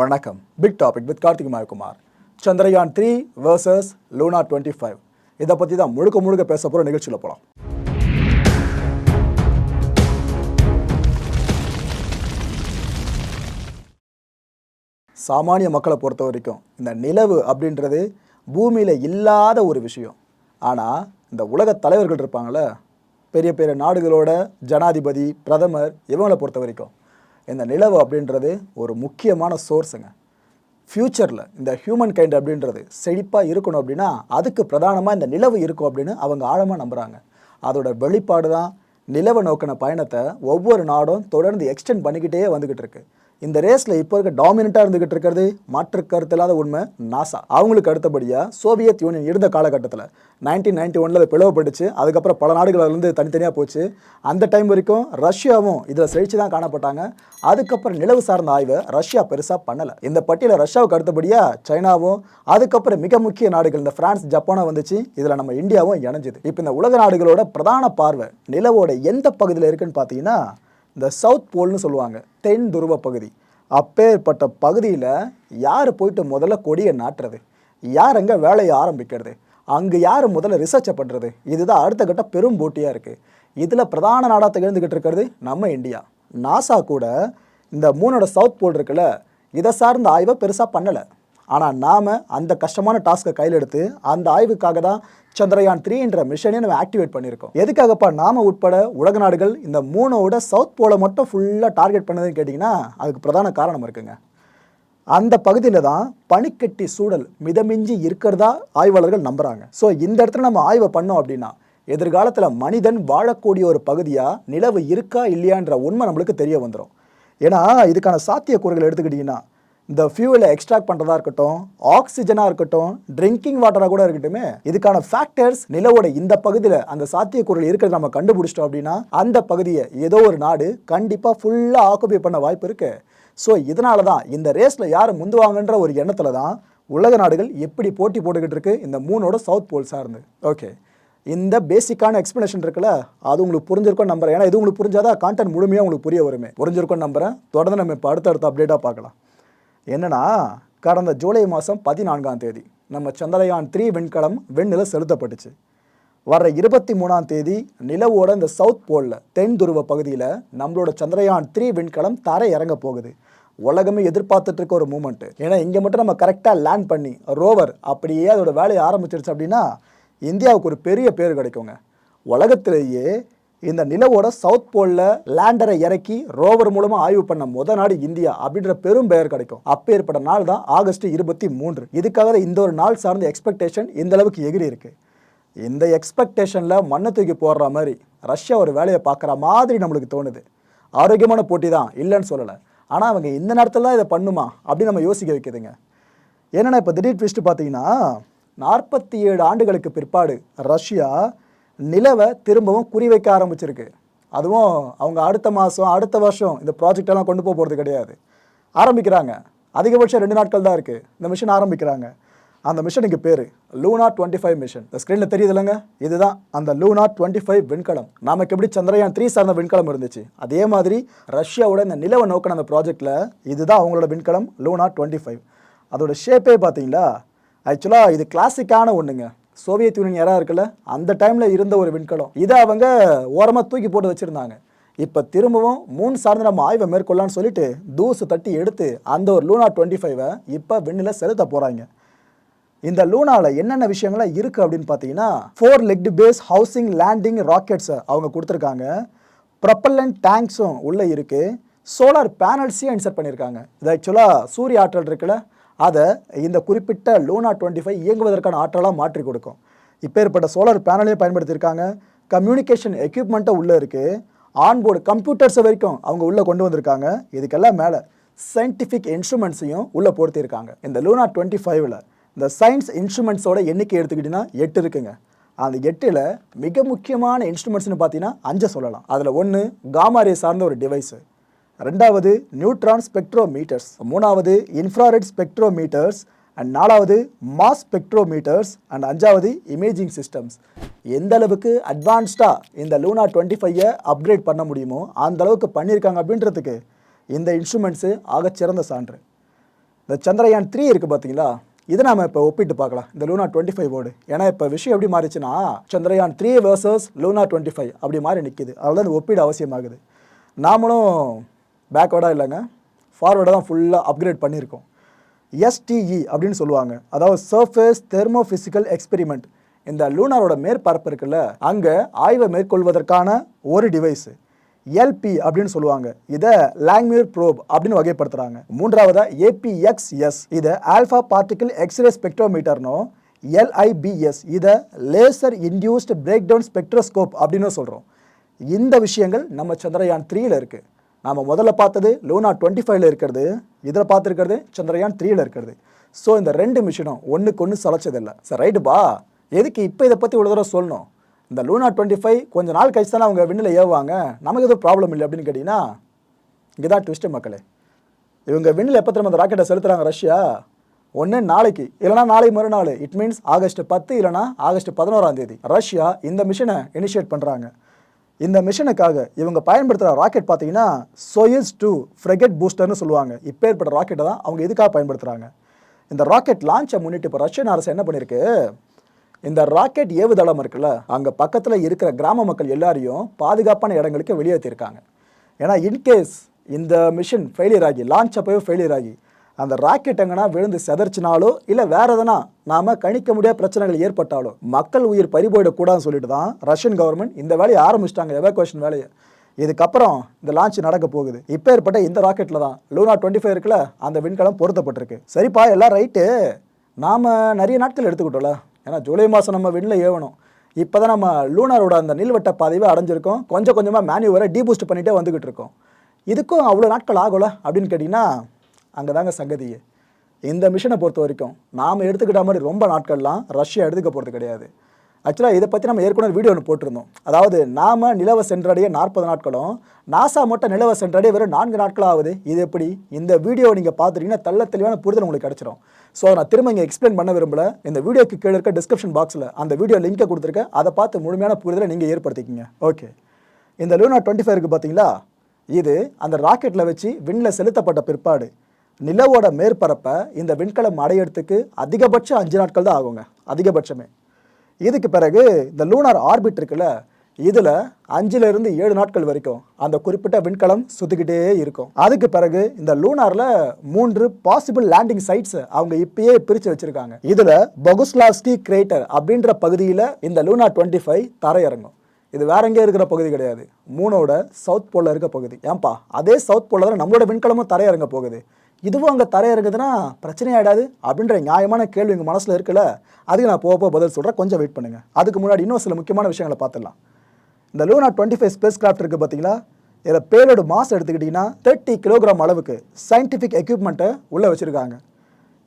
வணக்கம். Big topic with Karthik Mayakumar. Chandrayaan three versus Luna twenty five இதை பற்றி தான் முழுக்க முழுக்க பேச போகிற நிகழ்ச்சியில் போகலாம் சாமானிய மக்களை பொறுத்த வரைக்கும் இந்த நிலவு அப்படின்றது பூமியில் இல்லாத ஒரு விஷயம். ஆனால் இந்த உலக தலைவர்கள் இருப்பாங்களே பெரிய பெரிய நாடுகளோட ஜனாதிபதி பிரதமர் இவங்களை பொறுத்த வரைக்கும். இந்த நிலவு அப்படின்றது ஒரு முக்கியமான சோர்ஸுங்க ஃப்யூச்சரில் இந்த ஹியூமன் கைண்ட் அப்படின்றது செழிப்பாக இருக்கணும் அப்படின்னா அதுக்கு பிரதானமாக இந்த நிலவு இருக்கும் அப்படின்னு அவங்க ஆழமாக நம்புகிறாங்க அதோட வெளிப்பாடு தான் நிலவை நோக்கின பயணத்தை ஒவ்வொரு நாடும் தொடர்ந்து எக்ஸ்டெண்ட் பண்ணிக்கிட்டே வந்துக்கிட்டு இருக்குது இந்த ரேஸில் இப்போ இருக்க டாமினண்ட்டாக இருந்துகிட்டு இருக்கிறது மாற்று கருத்து இல்லாத உண்மை நாசா. அவங்களுக்கு அடுத்தபடியாக சோவியத் யூனியன் இருந்த காலகட்டத்தில் நைன்டீன் நைன்டி ஒனில் அது பிளவுபட்டுச்சு. அதுக்கப்புறம் பல நாடுகளிலிருந்து தனித்தனியாக போச்சு. அந்த டைம் வரைக்கும் ரஷ்யாவும் இதில் செழிச்சு தான் காணப்பட்டாங்க. அதுக்கப்புறம் நிலவு சார்ந்த ஆய்வை ரஷ்யா பெருசாக பண்ணலை. இந்த பட்டியலில் ரஷ்யாவுக்கு அடுத்தபடியாக சைனாவும் அதுக்கப்புறம் மிக முக்கிய நாடுகள் இந்த ஃப்ரான்ஸ் ஜப்பானும் வந்துச்சு. இதில் நம்ம இந்தியாவும் இணைஞ்சுது. இப்போ இந்த உலக நாடுகளோட பிரதான பார்வை நிலவோட எந்த பகுதியில் இருக்குன்னு பார்த்தீங்கன்னா இந்த சவுத் போல்னு சொல்லுவாங்க தென் துருவ பகுதி. அப்பேற்பட்ட பகுதியில் யார் போயிட்டு முதல்ல கொடியை நாட்டுறது? யார் அங்கே வேலையை ஆரம்பிக்கிறது? அங்கே யார் முதல்ல ரிசர்ச்சை பண்ணுறது இதுதான் அடுத்த கட்ட பெரும் போட்டியாக இருக்குது இதில் பிரதான நாடாக திகழ்ந்துக்கிட்டு இருக்கிறது நம்ம இந்தியா. நாசா கூட இந்த மூணோட சவுத் போல் இருக்குல்ல இதை சார்ந்த ஆய்வை பெருசாக பண்ணலை. ஆனால் நாம் அந்த கஷ்டமான டாஸ்க்கை கையில் எடுத்து அந்த ஆய்வுக்காக தான் சந்திரயான் த்ரீ என்ற மிஷனை நம்ம ஆக்டிவேட் பண்ணியிருக்கோம். எதுக்காகப்பா நாம உட்பட உலக நாடுகள் இந்த மூணோட சவுத் போலை மட்டும் ஃபுல்லாக டார்கெட் பண்ணதுன்னு கேட்டிங்கன்னா அதுக்கு பிரதான காரணம் இருக்குங்க. அந்த பகுதியில் தான் பனிக்கட்டி சூழல் மிதமிஞ்சி இருக்கிறதா ஆய்வாளர்கள் நம்புகிறாங்க ஸோ இந்த இடத்துல நம்ம ஆய்வை பண்ணோம் அப்படின்னா எதிர்காலத்தில் மனிதன் வாழக்கூடிய ஒரு பகுதியாக நிலவு இருக்கா இல்லையான்ற உண்மை நம்மளுக்கு தெரிய வந்துடும் ஏன்னா இதுக்கான சாத்தியக்கூறுகள் எடுத்துக்கிட்டிங்கன்னா இந்த ஃபியூவலை எக்ஸ்ட்ராக்ட் பண்ணுறதா இருக்கட்டும் ஆக்சிஜனாக இருக்கட்டும் ட்ரிங்கிங் வாட்டராக கூட இருக்கட்டுமே இதுக்கான ஃபேக்டர்ஸ் நிலவோட இந்த பகுதியில் அந்த சாத்தியக்கூறல் இருக்கிறத நம்ம கண்டுபிடிச்சிட்டோம் அப்படின்னா அந்த பகுதியை ஏதோ ஒரு நாடு கண்டிப்பாக ஃபுல்லாக ஆக்குபை பண்ண வாய்ப்பு இருக்குது ஸோ இதனால தான் இந்த ரேஸில் யார் முந்துவாங்கன்ற ஒரு எண்ணத்தில் தான் உலக நாடுகள் எப்படி போட்டி போட்டுக்கிட்டு இருக்கு இந்த மூணோட சவுத் போல் சார்ந்து. ஓகே இந்த பேசிக்கான எக்ஸ்ப்ளனேஷன் இருக்குல்ல அது உங்களுக்கு புரிஞ்சிருக்கும் நம்புறேன். ஏன்னா இது உங்களுக்கு புரிஞ்சாதான் கான்டென்ட் முழுமையாக உங்களுக்கு புரிய வருமே. புரிஞ்சிருக்கும் நம்புறேன். தொடர்ந்து நம்ம இப்போ அடுத்தடுத்த அப்டேட்டாக பார்க்கலாம். என்னன்னா கடந்த ஜூலை மாதம் பதினான்காம் தேதி நம்ம சந்திரயான் த்ரீ விண்கலம் விண்ணில் செலுத்தப்பட்டுச்சு. வர்ற இருபத்தி மூணாம் தேதி நிலவோட இந்த சவுத் போலில் தென் துருவ பகுதியில் நம்மளோட சந்திரயான் த்ரீ விண்கலம் தரை இறங்க போகுது. உலகமே எதிர்பார்த்துட்டு இருக்க ஒரு மூமெண்ட்டு ஏன்னா இங்கே மட்டும் நம்ம கரெக்டாக லேண்ட் பண்ணி ரோவர் அப்படியே அதோட வேலையை ஆரம்பிச்சிருச்சு அப்படின்னா இந்தியாவுக்கு ஒரு பெரிய பேர் கிடைக்குங்க. உலகத்திலேயே இந்த நிலவோட சவுத் போலில் லேண்டரை இறக்கி ரோவர் மூலமாக ஆய்வு பண்ண முத நாடு இந்தியா அப்படின்ற பெரும் பெயர் கிடைக்கும். அப்பேற்பட்ட நாள் தான் ஆகஸ்ட் இருபத்தி மூன்று. இதுக்காக தான் இந்த ஒரு நாள் சார்ந்த எக்ஸ்பெக்டேஷன் இந்த அளவுக்கு எகிரி இருக்கு. இந்த எக்ஸ்பெக்டேஷனில் மண்ணை தூக்கி போடுற மாதிரி ரஷ்யா ஒரு வேலையை பார்க்குற மாதிரி நம்மளுக்கு தோணுது. ஆரோக்கியமான போட்டி தான் இல்லைன்னு சொல்லலை. ஆனால் அவங்க இந்த நேரத்தில் தான் இதை பண்ணுமா அப்படின்னு நம்ம யோசிக்க வைக்குதுங்க. என்னென்னா இப்போ திடீர் ட்விஸ்ட் பார்த்தீங்கன்னா நாற்பத்தி ஏழு ஆண்டுகளுக்கு பிற்பாடு ரஷ்யா நிலவை திரும்பவும் குறிவைக்க ஆரம்பிச்சிருக்கு. அதுவும் அவங்க அடுத்த மாதம் அடுத்த வருஷம் இந்த ப்ராஜெக்டெல்லாம் கொண்டு போக போகிறது கிடையாது. ஆரம்பிக்கிறாங்க. அதிகபட்சம் ரெண்டு நாட்கள் தான் இருக்குது இந்த மிஷன் ஆரம்பிக்கிறாங்க. அந்த மிஷனுக்கு பேர் லூனா டுவெண்ட்டி ஃபைவ் மிஷன் இந்த ஸ்க்ரீனில் தெரியுது இல்லைங்க? இதுதான் அந்த லூனா டுவெண்ட்டி ஃபைவ் விண்கலம். நமக்கு எப்படி சந்திரயான் த்ரீ சார்ந்த விண்கலம் இருந்துச்சு? அதே மாதிரி ரஷ்யாவோட இந்த நிலவை நோக்கின அந்த ப்ராஜெக்டில் இதுதான் அவங்களோட விண்கலம் லூனா டுவெண்ட்டி ஃபைவ் அதோட ஷேப்பே பார்த்தீங்களா? ஆக்சுவலாக இது கிளாசிக்கான ஒன்றுங்க சோவியத் யூனியன் யாராக இருக்குல்ல அந்த டைமில் இருந்த ஒரு விண்கலம். இதை அவங்க ஓரமாக தூக்கி போட்டு வச்சுருந்தாங்க. இப்போ திரும்பவும் மூணு சார்ந்து நம்ம ஆய்வை மேற்கொள்ளலாம்னு சொல்லிட்டு தூசு தட்டி எடுத்து அந்த ஒரு லூனா டுவெண்ட்டி ஃபைவை இப்போ விண்ணில் செலுத்த போகிறாங்க இந்த லூனாவில் என்னென்ன விஷயங்கள்லாம் இருக்குது அப்படின்னு பார்த்தீங்கன்னா four legged base housing landing ராக்கெட்ஸை அவங்க கொடுத்துருக்காங்க. ப்ரப்பல்லண்ட் டேங்க்ஸும் உள்ளே இருக்குது சோலார் பேனல்ஸையும் இன்சர்ட் பண்ணியிருக்காங்க இது ஆக்சுவலாக சூரிய ஆற்றல் இருக்குல்ல அதை இந்த குறிப்பிட்ட லூனா டுவெண்ட்டி ஃபைவ் இயங்குவதற்கான ஆற்றலாக மாற்றி கொடுக்கும். இப்போ ஏற்பட்ட சோலார் பேனலையும் பயன்படுத்தியிருக்காங்க. கம்யூனிகேஷன் எக்யூப்மெண்ட்டை உள்ளே இருக்குது ஆன்போர்டு கம்ப்யூட்டர்ஸ் வரைக்கும் அவங்க உள்ளே கொண்டு வந்திருக்காங்க. இதுக்கெல்லாம் மேலே சயின்டிஃபிக் இன்ஸ்ட்ருமெண்ட்ஸையும் உள்ளே பொருத்தியிருக்காங்க. இந்த லூனா டுவெண்ட்டி ஃபைவ்ல இந்த சயின்ஸ் இன்ஸ்ட்ருமெண்ட்ஸோட எண்ணிக்கை எடுத்துக்கிட்டிங்கன்னா எட்டு இருக்குங்க. அந்த எட்டில் மிக முக்கியமான இன்ஸ்ட்ருமெண்ட்ஸ்னு பார்த்தீங்கன்னா அஞ்சை சொல்லலாம். அதில் ஒன்று காமாரியை சார்ந்த ஒரு டிவைஸு. ரெண்டாவது நியூட்ரான் ஸ்பெக்ட்ரோமீட்டர்ஸ் மூணாவது இன்ஃப்ராரெட் ஸ்பெக்ட்ரோமீட்டர்ஸ் அண்ட் நாலாவது மாஸ் ஸ்பெக்ட்ரோமீட்டர்ஸ் அண்ட் அஞ்சாவது இமேஜிங் சிஸ்டம்ஸ். எந்த அளவுக்கு அட்வான்ஸ்டாக இந்த லூனா டுவெண்ட்டி ஃபைவை அப்கிரேட் பண்ண முடியுமோ அந்த அளவுக்கு பண்ணியிருக்காங்க அப்படின்றதுக்கு இந்த இன்ஸ்ட்ருமெண்ட்ஸு ஆகச்சிறந்த சான்று. இந்த சந்திரயான் த்ரீ இருக்குது பார்த்தீங்களா இதை நாம் இப்போ ஒப்பிட்டு பார்க்கலாம். இந்த லூனா டுவெண்ட்டி ஃபைவ் ஏன்னா இப்போ விஷயம் எப்படி மாறிச்சுன்னா Chandrayaan three versus Luna twenty five அப்படி மாறி நிற்கிது அதனால இந்த ஒப்பீடு அவசியமாகுது. நாமளும் பேக்வேர்டாக இல்லைங்க. ஃபார்வேர்டாக தான் ஃபுல்லாக அப்கிரேட் பண்ணியிருக்கோம். எஸ்டிஇ அப்படின்னு சொல்லுவாங்க. அதாவது சர்ஃபேஸ் தெர்மோஃபிசிக்கல் எக்ஸ்பெரிமெண்ட் இந்த லூனாரோட மேற்பரப்பு இருக்குல்ல அங்கே ஆய்வை மேற்கொள்வதற்கான ஒரு டிவைஸு எல்பி அப்படின்னு சொல்லுவாங்க. இதை லாங்மியூர் ப்ரோப் அப்படின்னு வகைப்படுத்துறாங்க. மூன்றாவதா ஏபிஎக்ஸ்எஸ் இதை ஆல்ஃபா பார்ட்டிக்கல் எக்ஸ்ரே ஸ்பெக்ட்ரோமீட்டர்னோ எல்ஐபிஎஸ் இதை laser induced break down spectroscope அப்படின்னு சொல்கிறோம் இந்த விஷயங்கள் நம்ம சந்திரயான் த்ரீயில் இருக்குது நாம் முதல்ல பார்த்தது லூனா டுவெண்ட்டி ஃபைவ்ல இருக்கிறது இதில் பார்த்துருக்கிறது சந்திரயான் த்ரீயில் இருக்கிறது. ஸோ இந்த ரெண்டு மிஷினும் ஒன்றுக்கு ஒன்று சளைச்சதில்லை. சார் ரைட்டுப்பா எதுக்கு இப்போ இதை பற்றி இவ்வளோ தூரம் சொல்லணும்? இந்த லூனா டுவெண்ட்டி ஃபைவ் கொஞ்சம் நாள் கழிச்சு தானே அவங்க விண்ணில் ஏவுவாங்க. நமக்கு எதுவும் ப்ராப்ளம் இல்லை அப்படின்னு கேட்டிங்கன்னா இங்கே தான் ட்விஸ்ட்டு மக்களே. இவங்க விண்ணில் எப்போ திரும்ப அந்த ராக்கெட்டை செலுத்துகிறாங்க ரஷ்யா? ஒன்று நாளைக்கு இல்லைனா நாளை மறுநாள். இட் மீன்ஸ் ஆகஸ்ட் பத்து இல்லைனா ஆகஸ்ட் பதினோராம் தேதி. ரஷ்யா இந்த மிஷினை இனிஷியேட் பண்ணுறாங்க இந்த மிஷனுக்காக இவங்க பயன்படுத்துகிற ராக்கெட் பார்த்தீங்கன்னா சோயஸ் டூ ஃப்ரெகெட் பூஸ்டர்னு சொல்லுவாங்க. இப்போ ஏற்பட்ட ராக்கெட்டை தான் அவங்க எதுக்காக பயன்படுத்துகிறாங்க இந்த ராக்கெட் லான்ச்சை முன்னிட்டு இப்போ ரஷ்யன் அரசு என்ன பண்ணியிருக்கு இந்த ராக்கெட் ஏவுதளம் இருக்குல்ல அங்கே பக்கத்தில் இருக்கிற கிராம மக்கள் எல்லாரையும் பாதுகாப்பான இடங்களுக்கு வெளியேற்றிருக்காங்க ஏன்னா இன்கேஸ் இந்த மிஷின் ஃபெயிலியர் ஆகி லான்ச் அப்போயும் ஃபெயிலியர் ஆகி அந்த ராக்கெட் எங்கன்னா விழுந்து செதறிச்சினாலோ இல்லை வேற எதனா நாம கணிக்க முடியாத பிரச்சனைகள் ஏற்பட்டாலோ மக்கள் உயிர் பறிபோயிடக்கூடாதுன்னு சொல்லிட்டு தான் ரஷ்யன் கவர்மெண்ட் இந்த வேலையை ஆரம்பிச்சிட்டாங்க எவாக்குவேஷன் வேலையை. இதுக்கப்புறம் இந்த லான்ச் நடக்க போகுது. இப்போ ஏற்பட்ட இந்த ராக்கெட்டில் தான். லூனா டுவெண்ட்டி ஃபைவ் இருக்குல்ல அந்த விண்கலம் பொருத்தப்பட்டிருக்கு. சரிப்பா எல்லாம் ரைட்டு நாம் நிறைய நாட்கள் எடுத்துக்கிட்டோம்ல. ஏன்னா ஜூலை மாதம் நம்ம விண்ணில் ஏவணும். இப்போ தான் நம்ம லூனாரோட அந்த நீள்வட்ட பாதையை அடைஞ்சிருக்கோம். கொஞ்சம் கொஞ்சமாக மேனுவரை டீபூஸ்ட் பண்ணிகிட்டே வந்துக்கிட்டு இருக்கோம். இதுக்கும் அவ்வளோ நாட்கள் ஆகல அப்படின்னு கேட்டிங்கன்னா அங்கே தாங்க சங்கதியே இந்த மிஷனை பொறுத்த வரைக்கும் நாம் எடுத்துக்கிட்ட மாதிரி ரொம்ப நாட்கள்லாம் ரஷ்யா எடுத்துக்க போகிறது கிடையாது. ஆக்சுவலாக இதை பற்றி நம்ம ஏற்கனவே வீடியோ ஒன்று போட்டிருந்தோம். அதாவது நாம் நிலவை சென்றடைய நாற்பது நாட்களும் நாசா மட்டும் நிலவை சென்றடைய வெறும் நான்கு நாட்கள் ஆகுது இது எப்படி? இந்த வீடியோ நீங்கள் பார்த்துட்டீங்கன்னா தள்ள தெளிவான புரிதல் உங்களுக்கு கிடச்சிரும். ஸோ நான் திரும்ப இங்கே எக்ஸ்பிளைன் பண்ண விரும்பல. இந்த வீடியோக்கு கீழே இருக்க டிஸ்கிரிப்ஷன் பாக்ஸில் அந்த வீடியோ லிங்கை கொடுத்துருக்கேன். அதை பார்த்து முழுமையான புரிதலை நீங்கள் ஏற்படுத்திக்கிங்க. ஓகே இந்த லூனா டுவெண்ட்டி ஃபைவ் இருக்குது பார்த்தீங்களா இது அந்த ராக்கெட்டில் வச்சு விண்ணில் செலுத்தப்பட்ட பிற்பாடு. நிலவோட மேற்பரப்பை இந்த விண்கலம் அடையிறதுக்கு அதிகபட்சம் அஞ்சு நாட்கள் தான் ஆகுங்க. அதிகபட்சமே. இதுக்கு பிறகு இந்த லூனார் ஆர்பிட் இருக்குல்ல இதில் அஞ்சுலேருந்து ஏழு நாட்கள் வரைக்கும் அந்த குறிப்பிட்ட விண்கலம் சுற்றிக்கிட்டே இருக்கும். அதுக்கு பிறகு இந்த லூனாரில் மூன்று பாசிபிள் லேண்டிங் சைட்ஸ் அவங்க இப்பயே பிரித்து வச்சுருக்காங்க. இதில் பகுஸ்லாஸ்கி கிரேட்டர் அப்படின்ற பகுதியில் இந்த லூனா டுவெண்ட்டி ஃபைவ் தரையிறங்கும். இது வேற எங்கேயும் இருக்கிற பகுதி கிடையாது. மூணோட சவுத் போலில் இருக்க பகுதி. ஏன்பா அதே சவுத் போலில் தான் நம்மளோட விண்கலமும் தரையிறங்க போகுது. இதுவும் அங்கே தரையிறங்குதுன்னா பிரச்சனை ஆகிடாது அப்படின்ற நியாயமான கேள்வி எங்கள் மனசில் இருக்குல்ல? அதுக்கு நான் போக போக பதில் சொல்கிறேன் கொஞ்சம் வெயிட் பண்ணுங்கள் அதுக்கு முன்னாடி இன்னும் சில முக்கியமான விஷயங்களை பார்த்துடலாம். இந்த Luna twenty five space craft இருக்குது பார்த்தீங்களா? இதில் பேரோட மாஸ் எடுத்துக்கிட்டிங்கன்னா தேர்ட்டி கிலோகிராம் அளவுக்கு சயின்டிஃபிக் எக்யூப்மெண்ட்டை உள்ளே வச்சுருக்காங்க.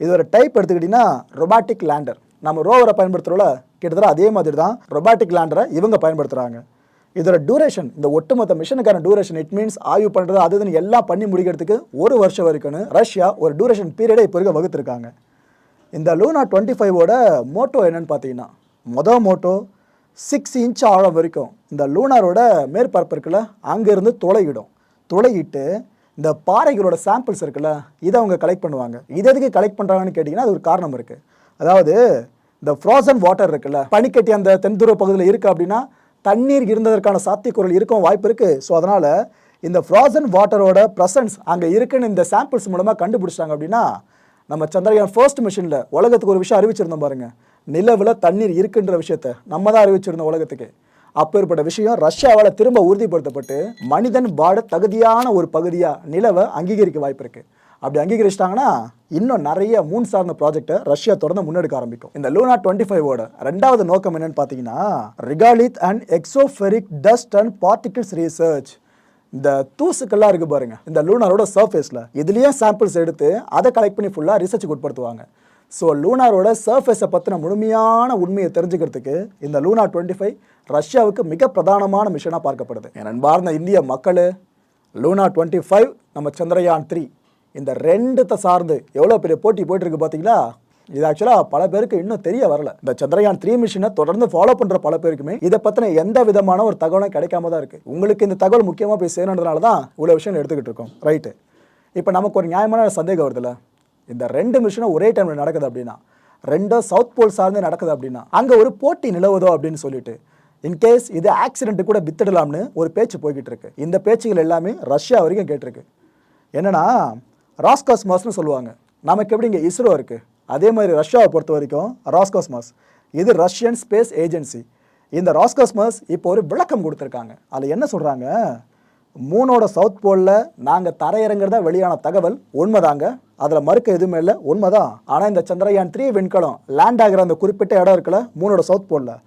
இது ஒரு டைப் எடுத்துக்கிட்டிங்கன்னா ரொபாட்டிக் லேண்டர் நம்ம ரோவரை பயன்படுத்துகிறோம்ல கிட்டத்தட்ட அதே மாதிரி தான் ரொபாட்டிக் லேண்டரை இவங்க பயன்படுத்துகிறாங்க இதோட டூரேஷன் இந்த ஒட்டுமொத்த மிஷனுக்கான டூரேஷன் இட் மீன்ஸ் ஆய்வு பண்ணுறது அதுன்னு எல்லாம் பண்ணி முடிக்கிறதுக்கு ஒரு வருஷம் வரைக்கும்னு ரஷ்யா ஒரு டூரேஷன் பீரியடை இப்போ இருக்க வகுத்துருக்காங்க. இந்த லூனா டுவெண்ட்டி ஃபைவோட மோட்டோ என்னன்னு பார்த்தீங்கன்னா மொதல் மோட்டோ சிக்ஸ் இன்ச் ஆழம் வரைக்கும் இந்த லூனாரோட மேற்பரப்பு இருக்குல்ல அங்கேருந்து துளையிடும். துளையிட்டு இந்த பாறைகளோட சாம்பிள்ஸ் இருக்குல்ல இதை அவங்க கலெக்ட் பண்ணுவாங்க. இது எதுக்கு கலெக்ட் பண்ணுறாங்கன்னு கேட்டிங்கன்னா அது ஒரு காரணம் இருக்குது அதாவது இந்த ஃப்ரோசன் வாட்டர் இருக்குல்ல பனிக்கட்டி அந்த தென்துருவ பகுதியில் இருக்குது அப்படின்னா தண்ணீர் இருந்ததற்கான சாத்தியக்கூறல் இருக்கும் வாய்ப்பு இருக்குது ஸோ அதனால் இந்த ஃப்ராசன் வாட்டரோட ப்ரெசன்ஸ் அங்கே இருக்குன்னு இந்த சாம்பிள்ஸ் மூலமாக கண்டுபிடிச்சிட்டாங்க அப்படின்னா நம்ம சந்திரயான் ஃபர்ஸ்ட் மிஷினில் உலகத்துக்கு ஒரு விஷயம் அறிவிச்சிருந்தோம் பாருங்கள் நிலவில் தண்ணீர் இருக்குன்ற விஷயத்த நம்ம தான் அறிவிச்சிருந்தோம் உலகத்துக்கு. அப்பேற்பட்ட விஷயம் ரஷ்யாவால் திரும்ப உறுதிப்படுத்தப்பட்டு மனிதன் பாட தகுதியான ஒரு பகுதியாக நிலவை அங்கீகரிக்க வாய்ப்பு இருக்குது அப்படி அங்கீகரிச்சிட்டாங்கன்னா இன்னும் நிறைய மூன் சார்ந்த ப்ராஜெக்ட்டை ரஷ்யா தொடர்ந்து முன்னெடுக்க ஆரம்பிக்கும். இந்த லூனா டுவெண்ட்டி ஃபைவோட ரெண்டாவது நோக்கம் என்னன்னு பார்த்தீங்கன்னா regolith and exospheric dust and particles research இந்த தூசுக்கெல்லாம் இருக்கு பாருங்க. இந்த லூனாரோட சர்ஃபேஸில் இதுலேயே சாம்பிள்ஸ் எடுத்து அதை கலெக்ட் பண்ணி ஃபுல்லாக ரிசர்ச்சுக்கு உட்படுத்துவாங்க. ஸோ லூனாரோட சர்ஃபேஸை பற்றின முழுமையான உண்மையை தெரிஞ்சுக்கிறதுக்கு இந்த லூனா டுவெண்ட்டி ஃபைவ் ரஷ்யாவுக்கு மிக பிரதானமான மிஷனாக பார்க்கப்படுது. என் அன்பார்ந்த இந்திய மக்கள் லூனா டுவெண்ட்டி ஃபைவ் நம்ம சந்திரயான் த்ரீ இந்த ரெண்டுத்தை சார்ந்து எவ்வளோ பெரிய போட்டி போயிட்டுருக்கு பார்த்தீங்களா இது ஆக்சுவலாக பல பேருக்கு இன்னும் தெரிய வரல. இந்த சந்திரயான் த்ரீ மிஷினை தொடர்ந்து ஃபாலோ பண்ணுற பல பேருக்குமே இதை பற்றின எந்த விதமான ஒரு தகவலும் கிடைக்காம தான் இருக்குது உங்களுக்கு இந்த தகவல் முக்கியமாக போய் சேரணுன்றதுனால தான் இவ்வளோ விஷயம் எடுத்துக்கிட்டு இருக்கோம். ரைட்டு இப்போ நமக்கு ஒரு நியாயமான சந்தேகம் வருதுல்ல? இந்த ரெண்டு மிஷினும் ஒரே டைமில் நடக்குது அப்படின்னா ரெண்டும் சவுத் போல் சார்ந்து நடக்குது அப்படின்னா அங்கே ஒரு போட்டி நிலவுதோ அப்படின்னு சொல்லிட்டு இன்கேஸ் இது ஆக்சிடென்ட் கூட வித்துடலாம்னு ஒரு பேச்சு போய்கிட்டு இருக்கு. இந்த பேச்சுகள் எல்லாமே ரஷ்யா வரைக்கும் கேட்டிருக்கு. என்னன்னா ராஸ்காஸ்மாஸ்னு சொல்லுவாங்க. நமக்கு எப்படி இங்கே இஸ்ரோ இருக்குது அதே மாதிரி ரஷ்யாவை பொறுத்த வரைக்கும் ராஸ்காஸ்மாஸ். இது ரஷ்யன் ஸ்பேஸ் ஏஜென்சி. இந்த ராஸ்காஸ்மாஸ் இப்போ ஒரு விளக்கம் கொடுத்துருக்காங்க. அதில் என்ன சொல்கிறாங்க மூனோட சவுத் போலில் நாங்கள் தரையிறங்கிறதா வெளியான தகவல் உண்மைதாங்க. அதில் மறுக்க எதுவுமே இல்லை. உண்மைதான். ஆனால் இந்த சந்திரயான் த்ரீ விண்கலம் லேண்ட் ஆகிற அந்த குறிப்பிட்ட இடம் இருக்குல்ல மூனோட சவுத் போலில்.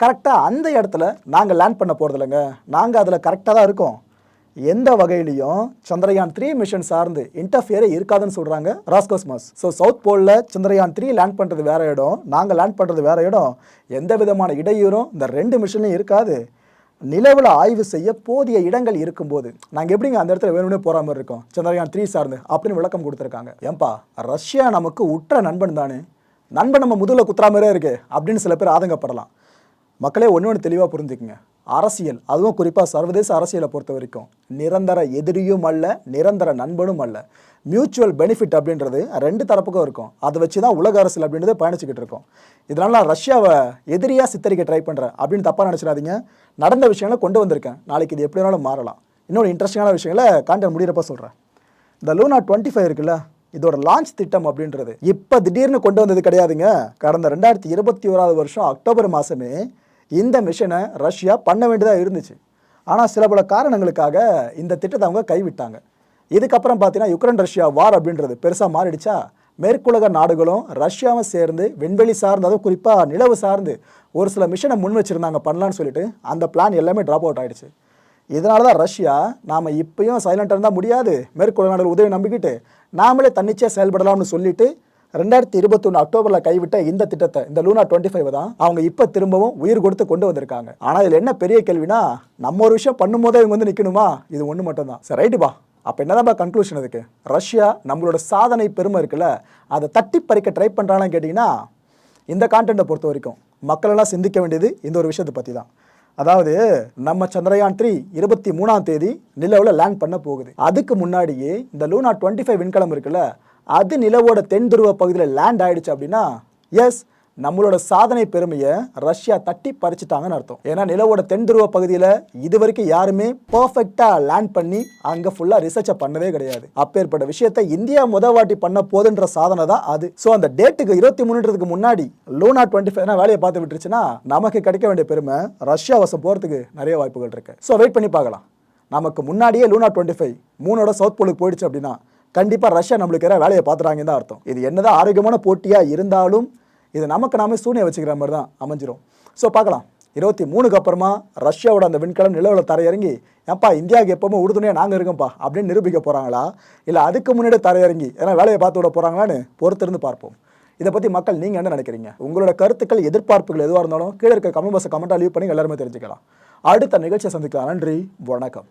கரெக்டாக அந்த இடத்துல நாங்கள் லேண்ட் பண்ண போகிறதில்லைங்க நாங்கள் அதில் கரெக்டாக தான் இருக்கோம். எந்த வகையிலையும் சந்திரயான் த்ரீ மிஷன் சார்ந்து இன்டர்ஃபியரே இருக்காதுன்னு சொல்கிறாங்க ராஸ்கோஸ்மாஸ். ஸோ சவுத் போலில் சந்திரயான் த்ரீ லேண்ட் பண்ணுறது வேற இடம் நாங்கள் லேண்ட் பண்ணுறது வேற இடம். எந்த விதமான இடையூறும் இந்த ரெண்டு மிஷன்லையும் இருக்காது. நிலவில் ஆய்வு செய்ய போதிய இடங்கள் இருக்கும்போது நாங்கள் எப்படிங்க அந்த இடத்துல வேணும்னே போகிற மாதிரி இருக்கோம்? சந்திரயான் த்ரீ சார்ந்து அப்படின்னு விளக்கம் கொடுத்துருக்காங்க. ஏன்பா ரஷ்யா நமக்கு உற்ற நண்பன் தானே? நண்பன் நம்ம முதுகில் குத்துறா மாதிரியே இருக்கு அப்படின்னு சில பேர் ஆதங்கப்படலாம். மக்களே ஒன்று ஒன்று தெளிவாக புரிஞ்சுக்குங்க. அரசியல் அதுவும் குறிப்பாக சர்வதேச அரசியலை பொறுத்த வரைக்கும் நிரந்தர எதிரியும் அல்ல நிரந்தர நண்பனும் அல்ல. மியூச்சுவல் பெனிஃபிட் அப்படின்றது ரெண்டு தரப்புக்கும் இருக்கும். அதை வச்சு தான் உலக அரசியல் அப்படின்றது பயணிச்சுக்கிட்டு இருக்கோம். இதனால நான் ரஷ்யாவை எதிரியாக சித்தரிக்க ட்ரை பண்ணுறேன் அப்படின்னு தப்பாக நினச்சிடாதீங்க. நடந்த விஷயங்களை கொண்டு வந்திருக்கேன். நாளைக்கு இது எப்படி வேணாலும் மாறலாம். இன்னொரு இன்ட்ரெஸ்டிங்கான விஷயங்களை கான்டென்ட் முடிகிறப்ப சொல்கிறேன் இந்த லூனா டுவெண்ட்டி ஃபைவ் இருக்குல்ல இதோட லான்ச் திட்டம் அப்படின்றது இப்போ திடீர்னு கொண்டு வந்தது கிடையாதுங்க. கடந்த ரெண்டாயிரத்தி இருபத்தி ஓராவது வருஷம் அக்டோபர் மாதமே இந்த மிஷனை ரஷ்யா பண்ண வேண்டியதாக இருந்துச்சு. ஆனால் சில பல காரணங்களுக்காக இந்த திட்டத்தை அவங்க கைவிட்டாங்க. இதுக்கப்புறம் பார்த்தீங்கன்னா யுக்ரைன் ரஷ்யா வார் அப்படின்றது பெருசாக மாறிடுச்சா? மேற்குலக நாடுகளும் ரஷ்யாவும் சேர்ந்து விண்வெளி சார்ந்து அதுவும் குறிப்பாக நிலவு சார்ந்து ஒரு சில மிஷனை முன் வச்சுருந்தாங்க பண்ணலான்னு சொல்லிட்டு அந்த பிளான் எல்லாமே ட்ராப் அவுட் ஆகிடுச்சு இதனால தான் ரஷ்யா நாம் இப்பயும் சைலண்டாக இருந்தால் முடியாது. மேற்குலக நாடுகள் உதவி நம்பிக்கிட்டு நாமளே தன்னிச்சையாக செயல்படலாம்னு சொல்லிட்டு ரெண்டாயிரத்தி இருபத்தொன்று அக்டோபரில் கைவிட்ட இந்த திட்டத்தை இந்த லூனா டுவெண்ட்டி ஃபைவ் தான் அவங்க இப்போ திரும்பவும் உயிர் கொடுத்து கொண்டு வந்திருக்காங்க. ஆனால் இதில் என்ன பெரிய கேள்வினா நம்ம ஒரு விஷயம் பண்ணும்போதே இவங்க வந்து நிற்கணுமா இது ஒன்று மட்டும்தான் சரி ரைட்டுப்பா அப்போ என்னதான் கன்க்ளூஷன் இதுக்கு ரஷ்யா நம்மளோட சாதனை பெருமை இருக்குல்ல அதை தட்டி பறிக்க ட்ரை பண்ணுறாங்கன்னு கேட்டிங்கன்னா இந்த கான்டென்ட்டை பொறுத்த வரைக்கும் மக்களெல்லாம் சிந்திக்க வேண்டியது இந்த ஒரு விஷயத்தை பற்றி தான். அதாவது நம்ம சந்திரயான் த்ரீ இருபத்தி மூணாம் தேதி நிலவில் லேண்ட் பண்ண போகுது. அதுக்கு முன்னாடியே இந்த லூனா டுவெண்ட்டி ஃபைவ் விண்கலம் இருக்குல்ல அது நிலவோட தென் துருவ பகுதியில் லேண்ட் ஆயிடுச்சு அப்படின்னா எஸ் நம்மளோட சாதனை பெருமையை ரஷ்யா தட்டி பறிச்சுட்டாங்கன்னு அர்த்தம். ஏன்னா நிலவோட தென் துருவ பகுதியில் இது வரைக்கும் யாருமே பர்ஃபெக்டாக லேண்ட் பண்ணி அங்கே ஃபுல்லாக ரிசர்ச்சை பண்ணதே கிடையாது. அப்பேற்பட்ட விஷயத்தை இந்தியா முத வாட்டி பண்ண போதுன்ற சாதனை தான் அது. ஸோ அந்த டேட்டுக்கு இருபத்தி மூணுன்றதுக்கு முன்னாடி லூனா டுவெண்ட்டி ஃபைவ் வேலையை பார்த்து விட்டுருச்சுன்னா நமக்கு கிடைக்க வேண்டிய பெருமை ரஷ்யா வசம் போகிறதுக்கு நிறைய வாய்ப்புகள் இருக்கு. ஸோ வெயிட் பண்ணி பார்க்கலாம். நமக்கு முன்னாடியே லூனா டுவெண்ட்டி ஃபைவ் மூணோட சவுத் போலுக்கு போயிடுச்சு அப்படின்னா கண்டிப்பாக ரஷ்யா நம்மளுக்கு ஏதாவது வேலையை பார்த்துறாங்கன்னு தான் அர்த்தம். இது என்னதான் ஆரோக்கியமான போட்டியாக இருந்தாலும் இது நமக்கு நாமே சூனியை வச்சுக்கிற மாதிரி தான் அமைஞ்சிரும். ஸோ பார்க்கலாம். இருபத்தி மூணுக்கு அப்புறமா ரஷ்யாவோட அந்த விண்கலம் நிலவில் தரையிறங்கி ஏப்பா இந்தியாவுக்கு எப்போவுமே உறுதுணையாக நாங்கள் இருக்கோம்ப்பா அப்படின்னு நிரூபிக்க போகிறாங்களா இல்லை அதுக்கு முன்னாடி தரையிறங்கி ஏன்னா வேலையை பார்த்து விட போகிறாங்களான்னு பொறுத்திருந்து பார்ப்போம். இதை பற்றி மக்கள் நீங்கள் என்ன நினைக்கிறீங்க? உங்களோட கருத்துக்கள் எதிர்பார்ப்புகள் எதுவாக இருந்தாலும் கீழே இருக்க கமெண்ட் பாக்ஸை கமெண்ட்டாக லீவ் பண்ணி எல்லாருமே தெரிஞ்சுக்கலாம். அடுத்த நிகழ்ச்சியை சந்திக்கலாம். நன்றி வணக்கம்.